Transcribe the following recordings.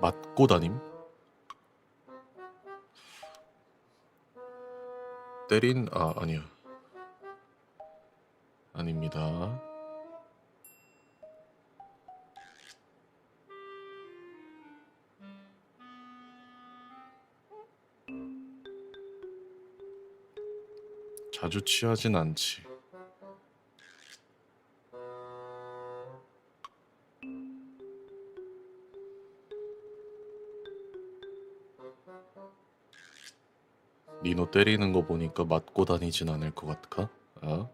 맞고 다님? 때린 아 아니야 아닙니다. 자주 취하진 않지. 니노 때리는 거 보니까 맞고 다니진 않을 것 같까? 아?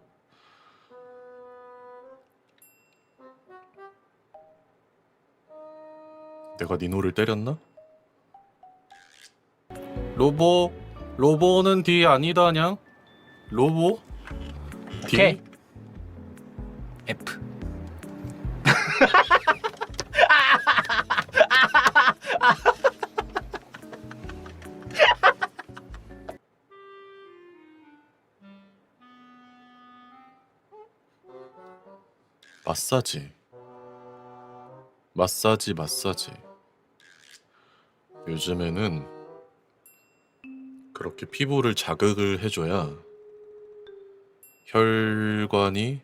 내가 니노를 때렸나? 로보 로보는 D 아니다냥? 로보? D? 오케이. F. 마사지. 마사지 마사지. 요즘에는 그렇게 피부를 자극을 해줘야 혈관이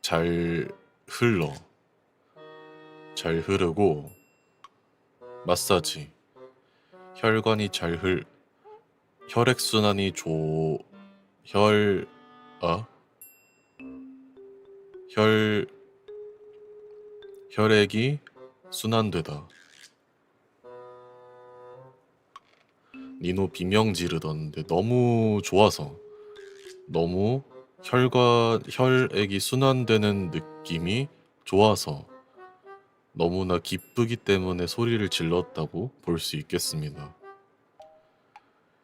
잘 흘러 잘 흐르고 마사지. 혈관이 잘 흘 혈액순환이 조 혈 아? 혈 혈액이 순환되다. 니노 비명 지르던데 너무 좋아서 너무 혈관 혈액이 순환되는 느낌이 좋아서 너무나 기쁘기 때문에 소리를 질렀다고 볼 수 있겠습니다.